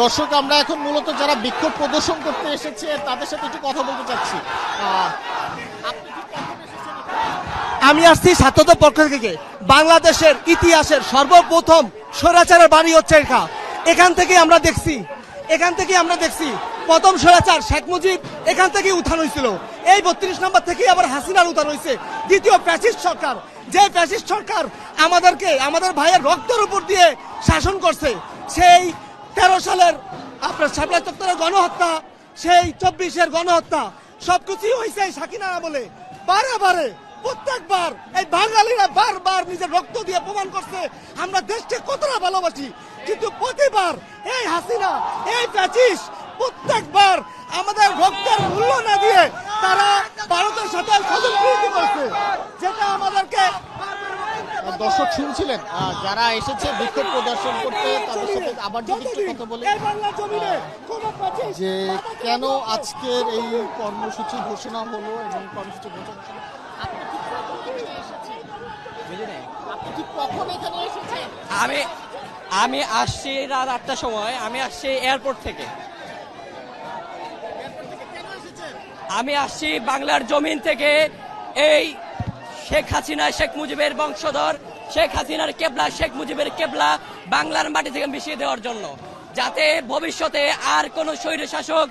দর্শক, আমরা এখন মূলত যারা বিক্ষোভ প্রদর্শন করতে এসেছে, তাদের সাথে একটু কথা বলতে চাচ্ছি? আমি আসছি ছাত্রদের পক্ষ থেকে বাংলাদেশের ইতিহাসের সর্বপ্রথম স্বৈরাচারের বাড়ি হচ্ছে এখা। এখান থেকে আমরা দেখছি, এখান থেকে আমরা দেখছি, প্রথম স্বৈরাচার শেখ মুজিব এখান থেকে উত্থান হয়েছিল। এই বত্রিশ নম্বর থেকে আবার হাসিনার উত্থান হয়েছে। দ্বিতীয় ফ্যাসিস্ট সরকার, যে ফ্যাসিস্ট সরকার আমাদেরকে, আমাদের ভাইয়ের রক্তের উপর দিয়ে শাসন করছে, সেই তেরো সালের আপনার সাপ্লাই চত্বরের গণহত্যা, সেই চব্বিশের গণহত্যা, সবকিছুই হয়েছে সাকিনা বলে। বারে বারে, প্রত্যেকবার এই বাঙালিরা বারবার নিজের রক্ত দিয়ে প্রমাণ করছে। আমরা দেশকে কতটা ভালোবাসি, কিন্তু প্রতিবার এই হাসিনা, এই প্যাচিস প্রত্যেকবার আমাদের রক্তের মূল্য না দিয়ে তারা ভারতের সাথে করছে, যেটা আমাদেরকে দর্শক শুনছিলেন যারা এসেছে বিক্ষোভ প্রদর্শন করতে তাদের সাথে আবার যদি একটু কথা বলে যে কেন আজকের এই কর্মসূচি ঘোষণা হলো এবং কর্মসূচি ঘোষণা হলো? আপনি ঠিক কখন এখানে এসেছেন? আপনি ঠিক কখন এখানে এসেছেন আমি আমি আসছি রাত আটটার সময় আমি আসছি এয়ারপোর্ট থেকে আমি আসছি বাংলার জমিন থেকে এই শেখ হাসিনা, শেখ মুজিবের বংশধর, শেখ হাসিনার কেবলা, শেখ মুজিবের কেবলা বাংলার মাটি থেকে মিশিয়ে দেওয়ার জন্য। যাতে ভবিষ্যতে আর কোনো স্বৈর শাসক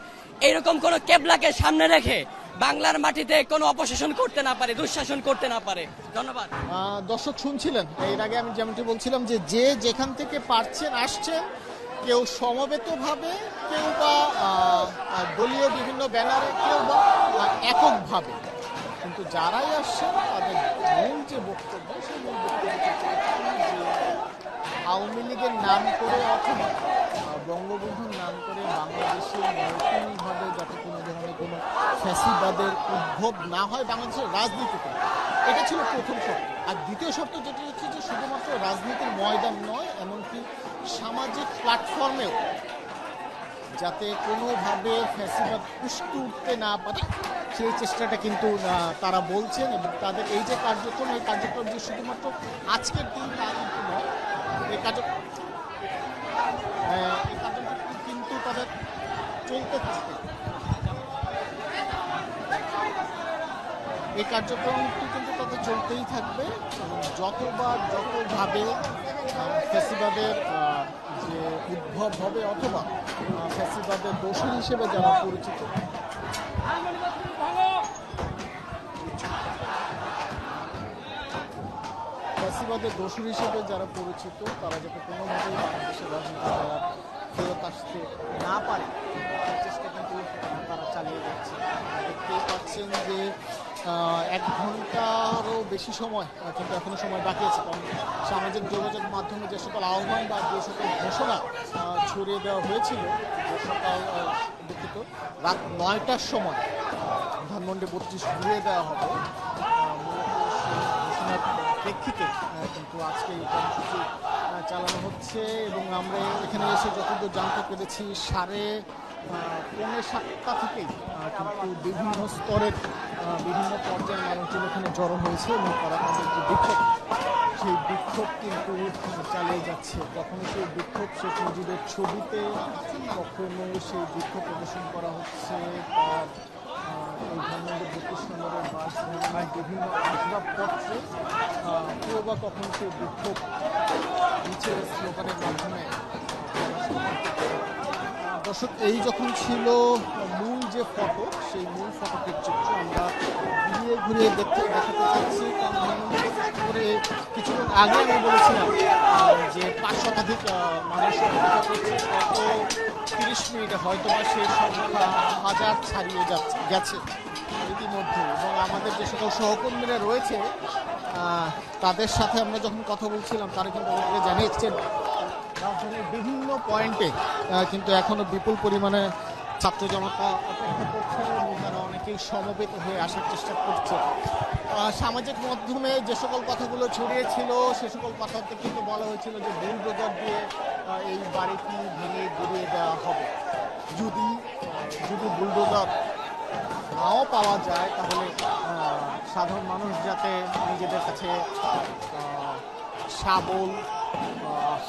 এরকম কোনো কেবলাকে সামনে রেখে বাংলার মাটিতে কোনো অপশাসন করতে না পারে, দুঃশাসন করতে না পারে। ধন্যবাদ। দর্শক শুনছিলেন, এর আগে আমি যেমনটি বলছিলাম যে যে যেখান থেকে পারছেন আসছেন, কেউ সমবেতভাবে, কেউ বা দলীয় বিভিন্ন ব্যানারে, কেউ বা এককভাবে। কিন্তু যারাই আসছেন তাদের মূল যে বক্তব্য, সেই মূল বক্তব্য আওয়ামী লীগের নাম করে অথবা বঙ্গবন্ধুর নাম করে বাংলাদেশে নতুনভাবে যাতে কোনো ধরনের কোনো ফ্যাসিবাদের উদ্ভব না হয় বাংলাদেশের রাজনীতিতে। এটা ছিল প্রথম শর্ত। আর দ্বিতীয় শর্ত যেটি হচ্ছে যে শুধুমাত্র রাজনীতির ময়দান নয়, এমনকি সামাজিক প্ল্যাটফর্মেও যাতে কোনোভাবে ফ্যাসিবাদ পুষ্টি উঠতে না পারে সেই চেষ্টাটা কিন্তু তারা বলছেন এবং তাদের এই যে কার্যক্রম এই কার্যক্রম যে শুধুমাত্র আজকের দিন তা কিন্তু নয় এই কার্যক্রম এই কিন্তু তাদের চলতে থাকবে এই কার্যক্রমটি কিন্তু তাদের চলতেই থাকবে। যতবার যতভাবে আহ, যে উদ্ভব হবে অথবা আহ, ফ্যাসিবাদের দোষী হিসেবে যারা পরিচিত ফ্যাসিবাদের দোষী হিসেবে যারা পরিচিত, তারা যাতে কোনোভাবেই বাংলাদেশের রাজনীতি ফেরত আসতে না পারে সেই চেষ্টা কিন্তু তারা চালিয়ে যাচ্ছে। দেখতেই পাচ্ছেন যে এক ঘন্টারও বেশি সময় কিন্তু এখনও সময় বাকি আছে। কারণ সামাজিক যোগাযোগ মাধ্যমে যে সকল আহ্বান বা যে সকল ঘোষণা ছড়িয়ে দেওয়া হয়েছিল, যে সকাল দুঃখিত, রাত নয়টার সময় ধানমন্ডি বত্রিশ ঘুরিয়ে দেওয়া হবে। ঘোষণার প্রেক্ষিতে। কিন্তু আজকে এই কর্মসূচি চালানো হচ্ছে এবং আমরা এখানে এসে যতদূর জানতে পেরেছি, সাড়ে পৌনে সাতটা থেকেই কিন্তু বিভিন্ন স্তরের বিভিন্ন পর্যায়ের মানুষজন এখানে জড়ো হয়েছে এবং তারা তাদের যে বিক্ষোভ, সেই বিক্ষোভ কিন্তু চালিয়ে যাচ্ছে। কখনো সেই বিক্ষোভ, শেখ মুজিবের ছবিতে কখনো সেই বিক্ষোভ প্রদর্শন করা হচ্ছে তার বত্রিশ নম্বরের বাস বিভিন্ন আসবাবপত্রে কেউ বা কখনো সেই বিক্ষোভ মিছিল স্লোগানের মাধ্যমে দর্শক, এই যখন ছিল মূল যে ফটো সেই মূল ফটোটির চিত্র আমরা ঘুরিয়ে ঘুরিয়ে দেখতে দেখাতে চাচ্ছি। কারণ কিছুক্ষণ আগে আমি বলেছিলাম যে পাঁচ শতাধিক মানুষ তিরিশ মিনিটে হয়তো বা সেই সংখ্যা হাজার ছাড়িয়ে যাচ্ছে, গেছে ইতিমধ্যে। এবং আমাদের যে সকল সহকর্মীরা রয়েছে তাদের সাথে আমরা যখন কথা বলছিলাম, তারা কিন্তু আমাদেরকে জানিয়েছেন, রাজধানীর বিভিন্ন পয়েন্টে কিন্তু এখনও বিপুল পরিমাণে ছাত্র জনতা অপেক্ষা করছে এবং তারা অনেকেই সমবেত হয়ে আসার চেষ্টা করছে। সামাজিক মাধ্যমে যে সকল কথাগুলো ছড়িয়েছিল, সে সকল কথাতে কিন্তু বলা হয়েছিল যে বুলডোজার দিয়ে এই বাড়িটি ভেঙে গড়িয়ে দেওয়া হবে। যদি যদি বুলডোজার নাও পাওয়া যায়, তাহলে সাধারণ মানুষ যাতে নিজেদের কাছে শাবল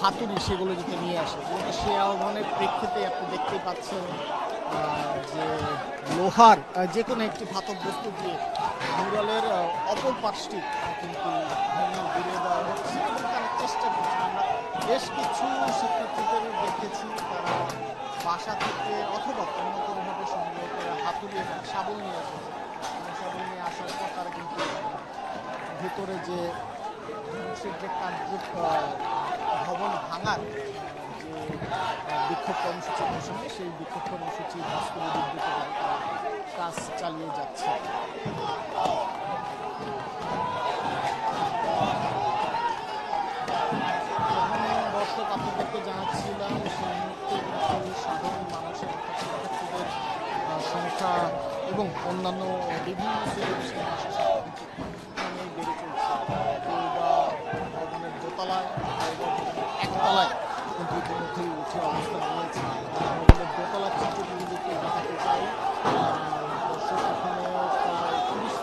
হাতুড়ি সেগুলো যাতে নিয়ে আসে সে আহ্বানের প্রেক্ষিতে আপনি দেখতেই পাচ্ছেন যে লোহার যে কোনো একটি ধাতব বস্তু দিয়ে মুরালের অপর পাশটি কিন্তু ঘুরিয়ে দেওয়া হচ্ছে এবং তারা চেষ্টা করছে। আমরা বেশ কিছু শিক্ষার্থীদের দেখেছি, তারা বাসা থেকে অথবা অন্য কোনোভাবে সংগ্রহ করে হাতুড়ি এবং শাবল নিয়ে এবং শাবল নিয়ে আসার পর তারা কিন্তু ভেতরে যে ধ্বংসের যে কার্য ভবন ভাঙার বিক্ষোভ কর্মসূচি ঘোষণা সেই বিক্ষোভ কর্মসূচি কাজ চালিয়ে যাচ্ছে। জানাচ্ছিলাম মুহূর্তে সাধারণ মানুষের সংখ্যা এবং অন্যান্য বিভিন্ন একতলায় কিন্তু ইতিমধ্যেই উঠে অবস্থান রয়েছে ভবনের দোতলার চিত্রগুলি যদি একটু দেখাতে চাই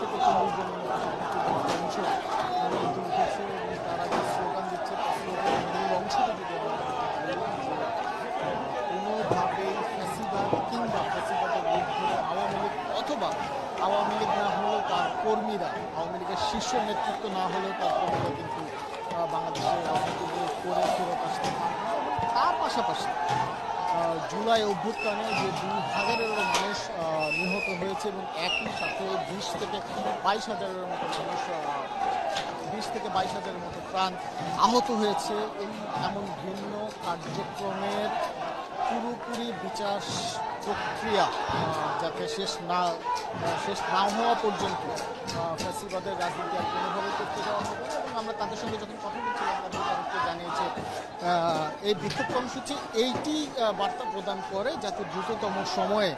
থেকে এবং তারা যে স্লোগান দিচ্ছে আওয়ামী লীগ আওয়ামী লীগ না হলেও তার কর্মীরা, আওয়ামী লীগের শীর্ষ নেতৃত্ব না হলেও তার কর্মীরা বাংলাদেশের। তার পাশাপাশি জুলাই অভ্যুত্থানে যে দুই হাজারেরও মানুষ নিহত হয়েছে এবং একই সাথে বিশ থেকে বাইশ হাজারের মতো মানুষ বিশ থেকে বাইশ হাজারের মতো প্রাণ আহত হয়েছে এই এমন ভিন্ন কার্যক্রমের পুরোপুরি বিচার প্রক্রিয়া যাতে শেষ না শেষ না হওয়া পর্যন্ত ফ্যাসিবাদের রাজনীতি আর কোনোভাবে করতে দেওয়া হবে এবং আমরা তাদের সঙ্গে যখন কথা বলছিলাম, তাদের তাদেরকে জানিয়েছে এই বিক্ষোভ কর্মসূচি এইটি বার্তা প্রদান করে যাতে দ্রুততম সময়ে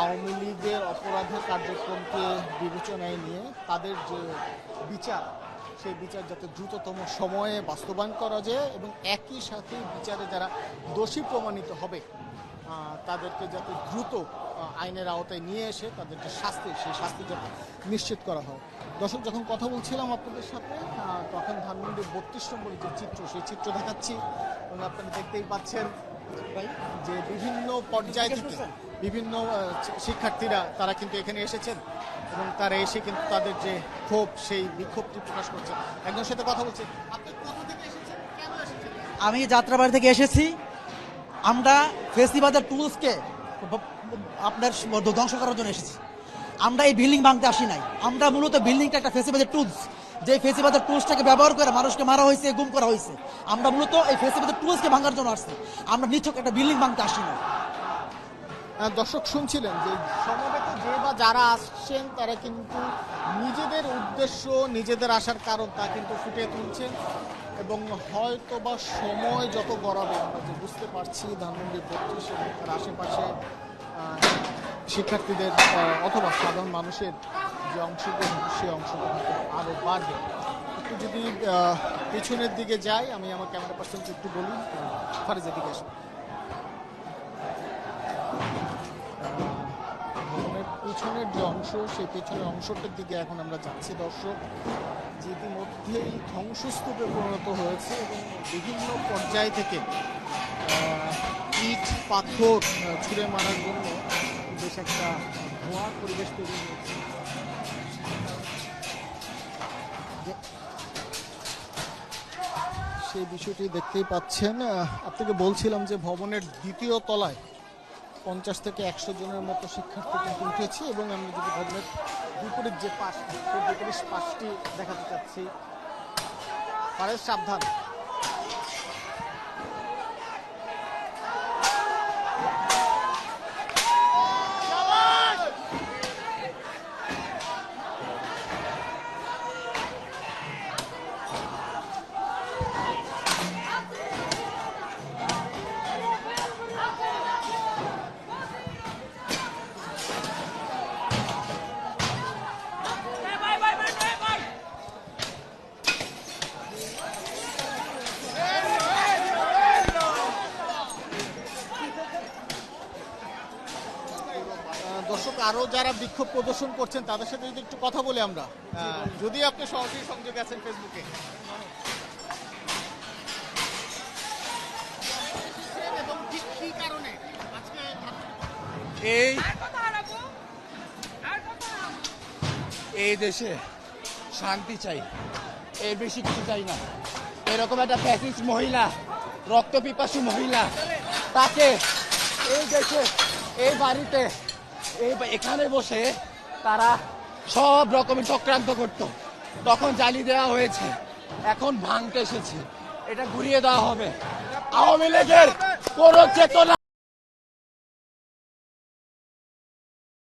আওয়ামী লীগের অপরাধের কার্যক্রমকে বিবেচনায় নিয়ে তাদের যে বিচার সেই বিচার যাতে দ্রুততম সময়ে বাস্তবায়ন করা যায় এবং একই সাথে বিচারে যারা দোষী প্রমাণিত হবে তাদেরকে যাতে দ্রুত আইনের আওতায় নিয়ে এসে তাদের যে শাস্তি, সেই শাস্তি যাতে নিশ্চিত করা হয়। দর্শক, যখন কথা বলছিলাম আপনাদের সাথে তখন ধানমন্ডির বত্রিশ নম্বরের যে চিত্র, সেই চিত্র দেখাচ্ছি। এবং আপনারা দেখতেই পাচ্ছেন যে বিভিন্ন পর্যায় থেকে বিভিন্ন শিক্ষার্থীরা তারা কিন্তু এখানে এসেছেন এবং তারা এসে কিন্তু তাদের যে ক্ষোভ সেই বিক্ষোভটি প্রকাশ করছে। একজনের সাথে কথা বলছে। আপনি কোথা থেকে এসেছেন? কেন এসেছেন? আমি যাত্রাবাড়ি থেকে এসেছি। আমরা ফেস্টিভালের টুলসকে আপনার ধ্বংস করার জন্য এসেছি। আমরা এই বিল্ডিং ভাঙতে আসি নাই। আমরা মূলত বিল্ডিংটা একটা ফেস্টিভালের টুলস যে ফেস্টিভালের টুলসটাকে ব্যবহার করে মানুষকে মারা হয়েছে, গুম করা হয়েছে, আমরা মূলত এই ফেস্টিভালের টুলসকে ভাঙার জন্য আসছি। আমরা নিছক একটা বিল্ডিং ভাঙতে আসি না। দর্শক শুনছিলেন যে সমবেত যে বা যারা আসছেন, তারা কিন্তু নিজেদের উদ্দেশ্য, নিজেদের আসার কারণ তা কিন্তু ফুটিয়ে তুলছেন এবং হয়তো বা সময় যত গড়াবে, আমরা যে বুঝতে পারছি ধানমন্ডি বত্রিশ এবং তার আশেপাশে শিক্ষার্থীদের অথবা সাধারণ মানুষের যে অংশগ্রহণ সেই অংশগ্রহণ আরও বাড়বে। একটু যদি পেছনের দিকে যাই, আমি আমার ক্যামেরা পার্সনকে একটু বলি, ফারিজের দিকে আসুন। পিছনের যে অংশ, সেই পেছনের অংশটার দিকে এখন আমরা যাচ্ছি, দর্শক। যে ইতিমধ্যেই ধ্বংসস্তূপে পরিণত হয়েছে এবং বিভিন্ন পর্যায় থেকে ইট, পাথর ছুঁড়ে মারার জন্য বেশ একটা ধোঁয়ার পরিবেশ তৈরি হয়েছে। সেই বিষয়টি দেখতেই পাচ্ছেন। আপনাকে বলছিলাম যে ভবনের দ্বিতীয় তলায় পঞ্চাশ থেকে একশো জনের মতো শিক্ষার্থী কিন্তু উঠেছে এবং আমি যদি ভবনের বিপরীত যে পাশ বিপরীত পাশটি দেখাতে চাচ্ছি পারে সাবধান। আরও যারা বিক্ষোভ প্রদর্শন করছেন তাদের সাথে যদি একটু কথা বলি আমরা। যদি আপনি সরাসরি সংযোগে আছেন ফেসবুকে এই এই দেশে শান্তি চাই এর বেশি কিছু চাই না। এরকম একটা প্যাকেজ মহিলা রক্ত পিপাসু মহিলা তাকে এই দেশে এই বাড়িতে এখানে বসে তারা সব রকমের চক্রান্ত করত। তখন জ্বালিয়ে দেওয়া হয়েছে। এখন ভাঙতে এসেছে। এটা ঘুরিয়ে দেওয়া হবে। আওয়ামী লীগের কোনো চেতনা